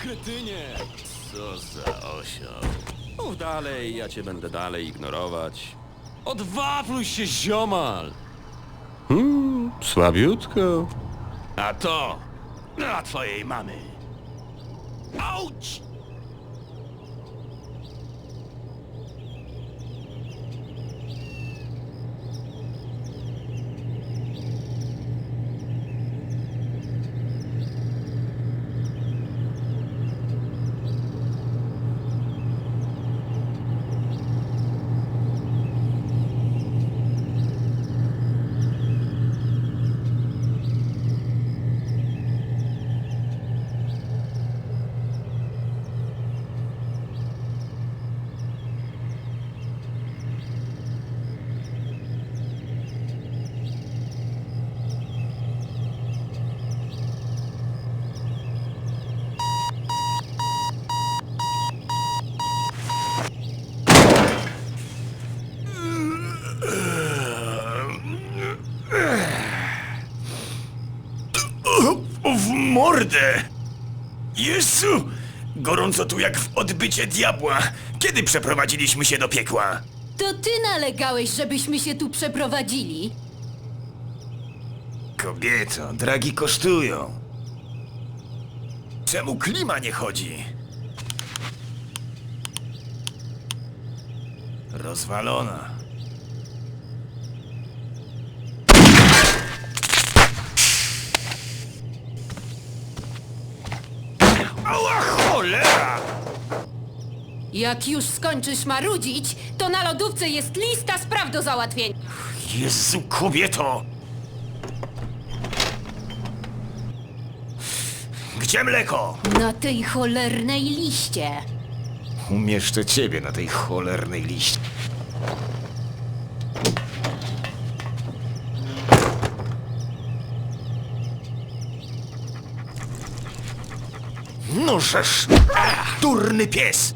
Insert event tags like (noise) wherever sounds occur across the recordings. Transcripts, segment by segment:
Kretynie! Co za osioł. Mów dalej, ja cię będę dalej ignorować. Odwapluj się, ziomal! Hmm, słabiutko. A to dla twojej mamy. Auć! O, w mordę! Jezu! Gorąco tu jak w odbycie diabła. Kiedy przeprowadziliśmy się do piekła? To ty nalegałeś, żebyśmy się tu przeprowadzili. Kobieto, dragi kosztują. Czemu klima nie chodzi? Rozwalona. Ała cholera! Jak już skończysz marudzić, to na lodówce jest lista spraw do załatwienia. Jezu, kobieto! Gdzie mleko? Na tej cholernej liście. Umieszczę ciebie na tej cholernej liście. No żeż! Ach, durny pies!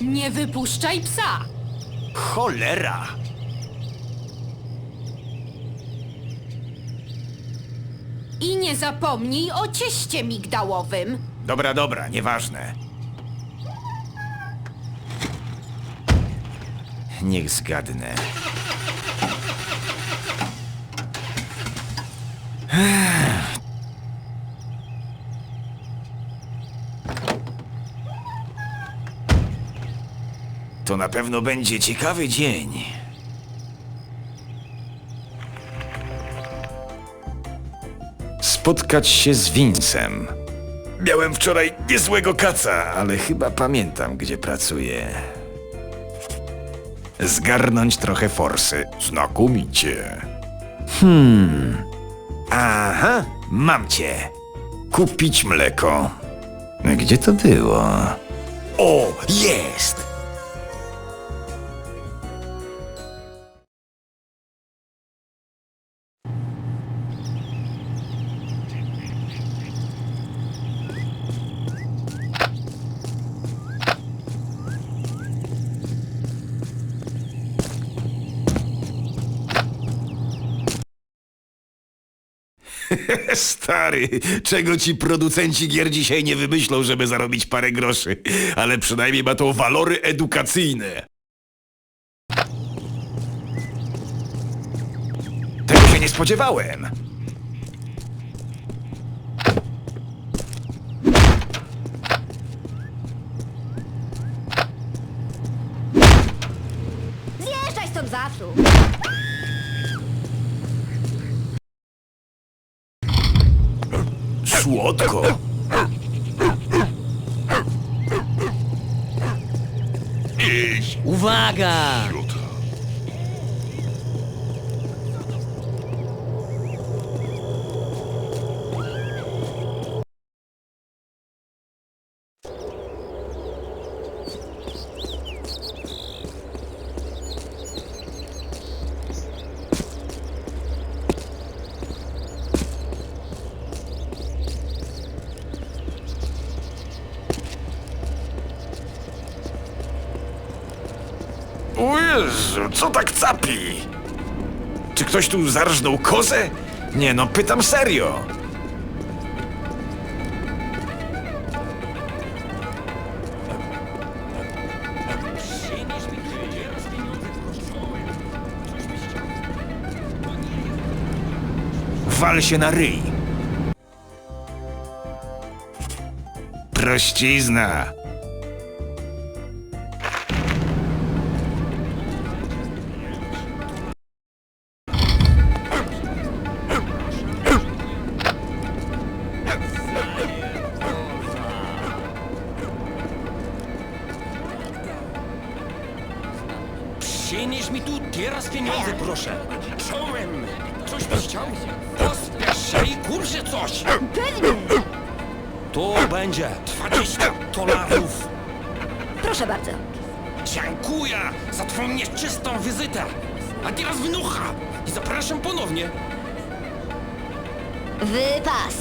Nie wypuszczaj psa. Cholera! I nie zapomnij o cieście migdałowym. Dobra, dobra, nieważne. Niech zgadnę. To na pewno będzie ciekawy dzień. Spotkać się z Vincem. Miałem wczoraj niezłego kaca, ale chyba pamiętam, gdzie pracuję. Zgarnąć trochę forsy. Znakomicie. Hmm. Aha, mam cię. Kupić mleko. Gdzie to było? O, jest! (laughs) Stary, czego ci producenci gier dzisiaj nie wymyślą, żeby zarobić parę groszy, ale przynajmniej ma to walory edukacyjne. Tego się nie spodziewałem. Zjeżdżaj stąd zawsze. Słodko. Uwaga! Co tak capi? Czy ktoś tu zarżnął kozę? Nie no, pytam serio. Wal się na ryj. Prościzna. Nieczystą wizytę. A teraz wnucha i zapraszam ponownie. Wypas.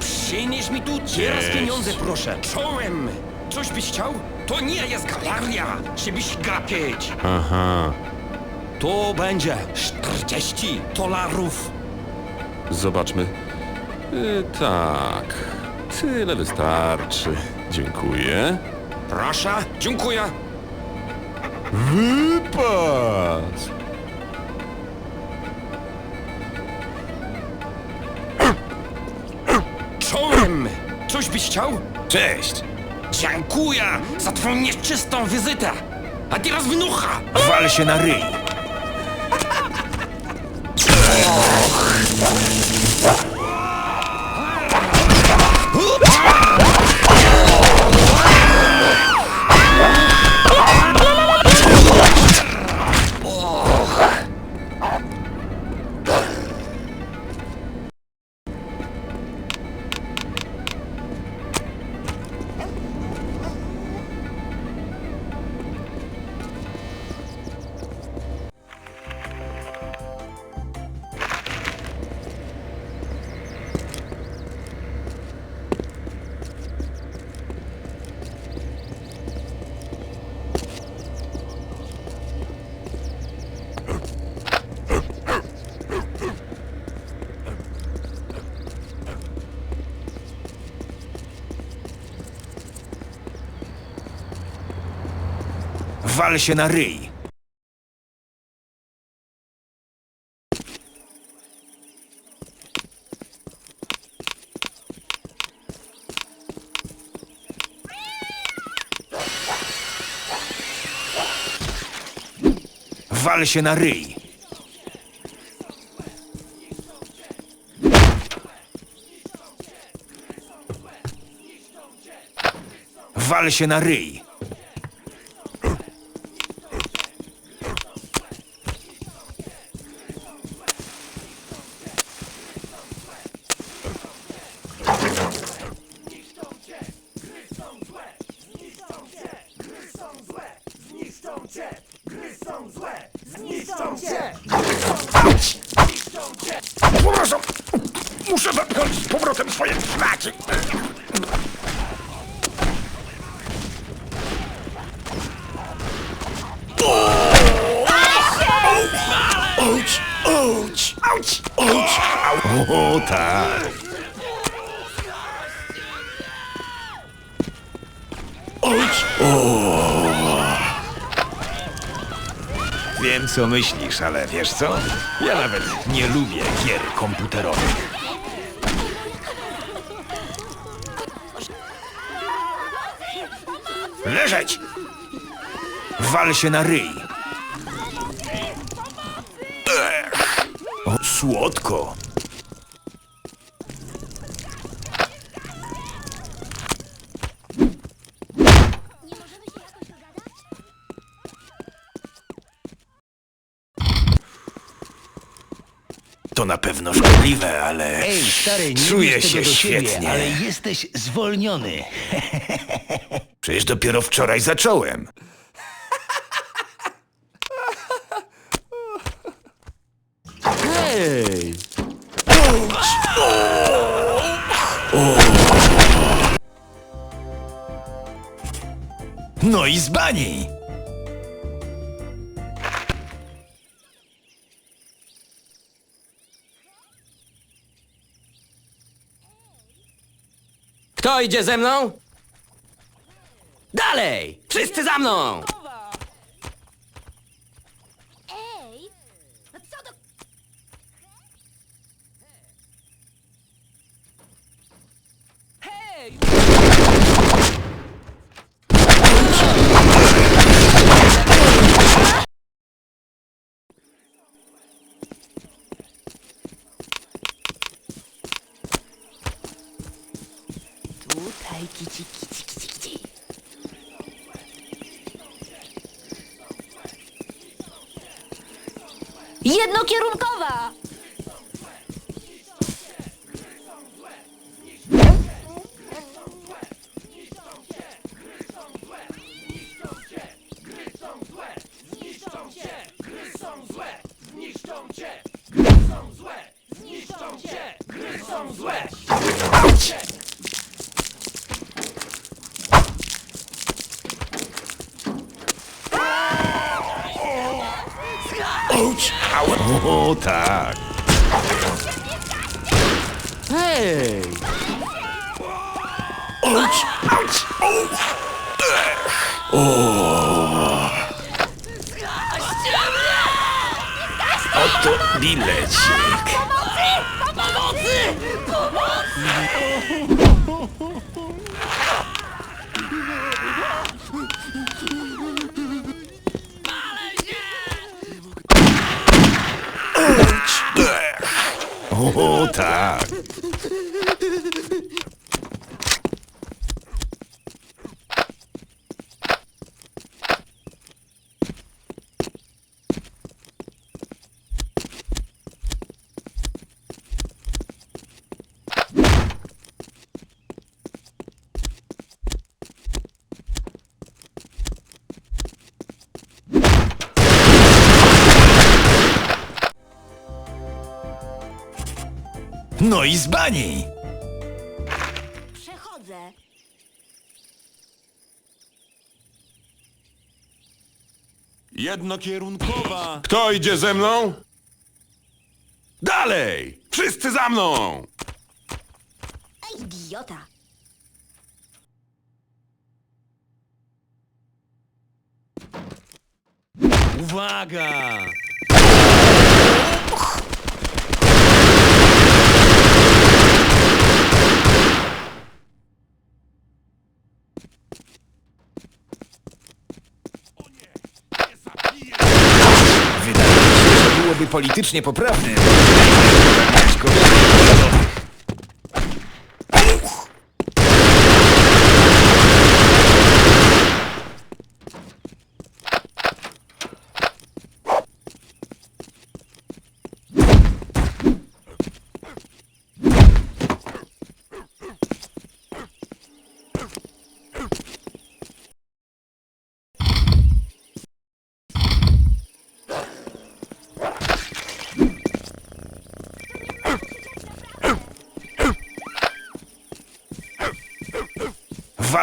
Przynieś mi tu teraz pieniądze, proszę. Czołem! Coś byś chciał? To nie jest galeria, żebyś gapieć. Aha, To będzie 40 dolarów. zobaczmy. Y, tak, tyle wystarczy. Dziękuję. Proszę, dziękuję. Wypas! Czołem! Coś byś chciał? Cześć. Dziękuję za twoją nieczystą wizytę. A teraz wnucha. Wal się na ryj. Wal się na ryj. Wal się na ryj. Wal się na ryj. Przepraszam, muszę zapchnąć z powrotem swoje szlaki. Auć, auć, auć, auć, auć. O tak. Auć, o. Wiem, co myślisz, ale wiesz co? Ja nawet nie lubię gier komputerowych. Leżeć! Wal się na ryj. Ech. O, słodko. To na pewno szkodliwe, ale Ej, stary, nie czuję się do siebie, świetnie. ale jesteś zwolniony. (laughs) Przecież dopiero wczoraj zacząłem. Kto idzie ze mną? Dalej! Wszyscy za mną! Ej! No co do... Tutaj kici, kici, kici, kici. Jednokierunkowa! Oto bilecik. O tak. No i z bani. Przechodzę. Jednokierunkowa. Kto idzie ze mną? Dalej! Wszyscy za mną! Idiota! Uwaga! Wydaje mi się, że byłoby politycznie poprawne. zabrać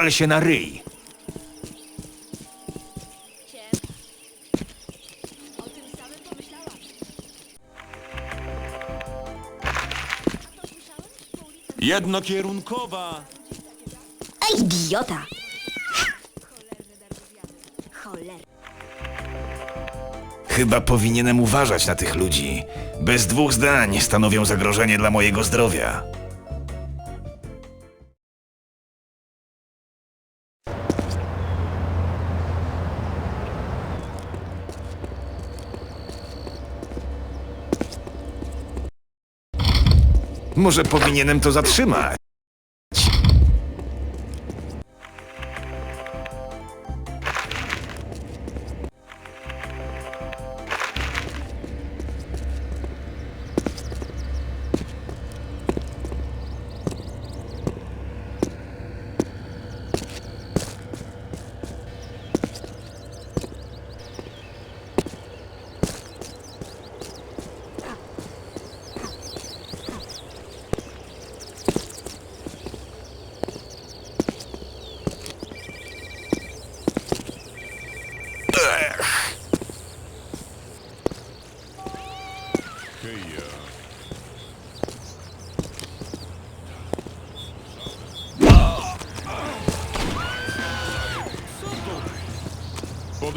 Wal się na ryj. O tym samym pomyślałam. Jednokierunkowa. Ej, idiota! Cholera. Chyba powinienem uważać na tych ludzi. Bez dwóch zdań stanowią zagrożenie dla mojego zdrowia. Może powinienem to zatrzymać.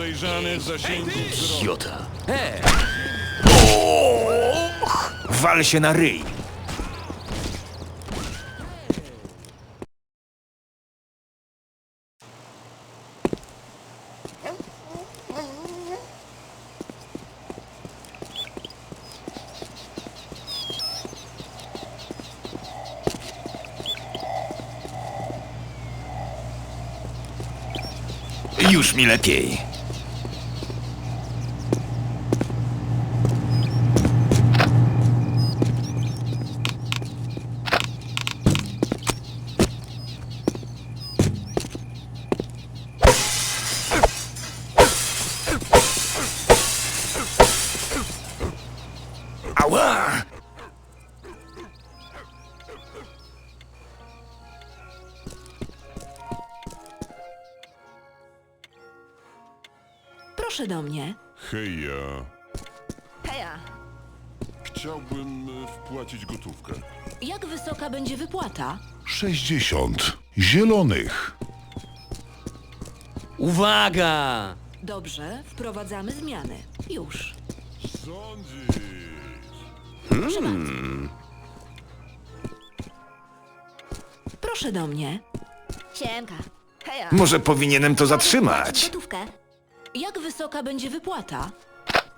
Podejrzany w zasięgu wzroku. Jota. Wal się na ryj. Już mi lepiej. Proszę do mnie. Heja. Heja. Chciałbym e, wpłacić gotówkę. Jak wysoka będzie wypłata? 60 zielonych. uwaga! Dobrze, wprowadzamy zmiany. Już. Sądzisz? Proszę do mnie. Siemka. Heja. Może powinienem to zatrzymać. Gotówkę. Jak wysoka będzie wypłata?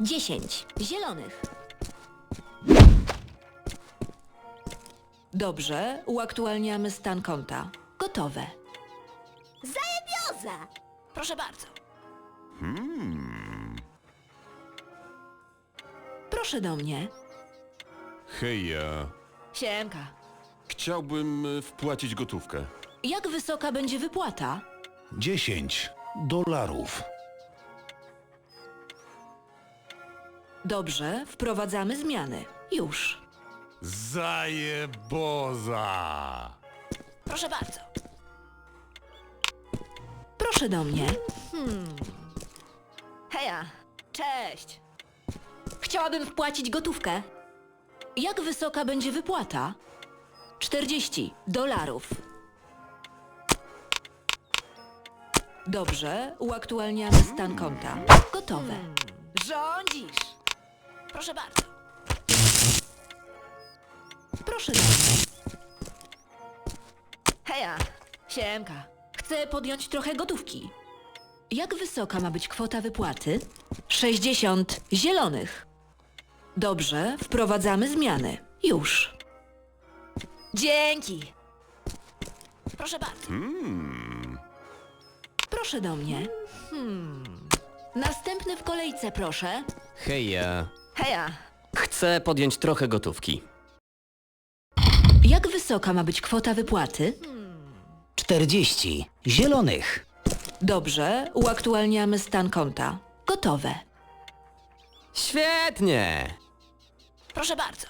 10 zielonych. Dobrze, uaktualniamy stan konta. Gotowe. Zajebioza! Proszę bardzo. Proszę do mnie. Heja. Siemka. Chciałbym e, wpłacić gotówkę. Jak wysoka będzie wypłata? 10 dolarów. Dobrze, wprowadzamy zmiany. Już. Zajeboza! Proszę bardzo. Proszę do mnie. Hmm. Heja, cześć. Chciałabym wpłacić gotówkę. Jak wysoka będzie wypłata? 40 dolarów. Dobrze, uaktualniamy stan konta. Gotowe. Rządzisz. Proszę bardzo. Proszę do mnie. Heja, siemka. Chcę podjąć trochę gotówki. Jak wysoka ma być kwota wypłaty? 60 zielonych. Dobrze, wprowadzamy zmiany. Już. Dzięki. Proszę bardzo. Proszę do mnie. Hmm. Następny w kolejce, proszę. Heja. Heja. Chcę podjąć trochę gotówki. Jak wysoka ma być kwota wypłaty? 40 zielonych. Dobrze, uaktualniamy stan konta. Gotowe. Świetnie! Proszę bardzo.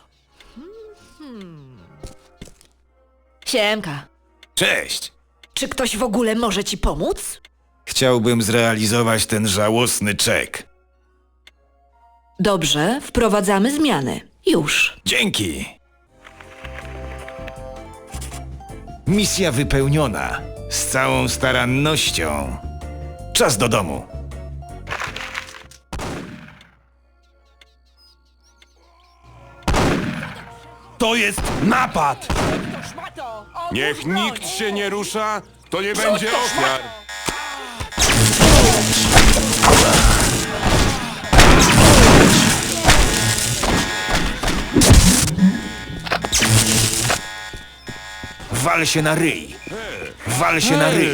Siemka. Cześć. Czy ktoś w ogóle może ci pomóc? Chciałbym zrealizować ten żałosny czek. Dobrze, wprowadzamy zmiany. Już. Dzięki. Misja wypełniona. Z całą starannością. Czas do domu. To jest napad! Niech nikt się nie rusza, to nie będzie ofiar. Wal się na ryj. Wal się na ryj.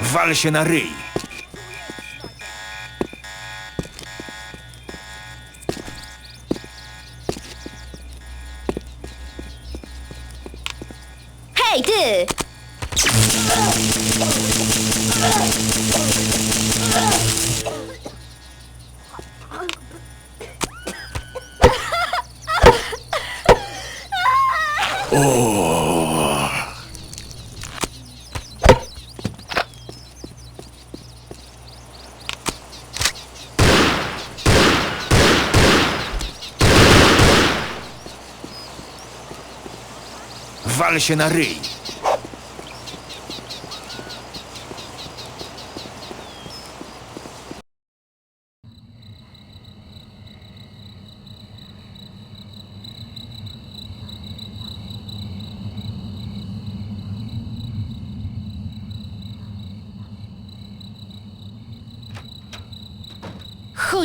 Wal się na ryj. Wal się na ryj.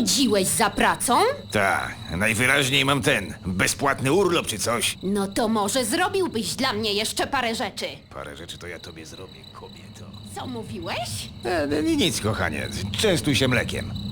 Chodziłeś za pracą? Tak, najwyraźniej mam ten, bezpłatny urlop czy coś. No to może zrobiłbyś dla mnie jeszcze parę rzeczy. Parę rzeczy to ja tobie zrobię, kobieto. Co mówiłeś? E, nic, kochanie, częstuj się mlekiem.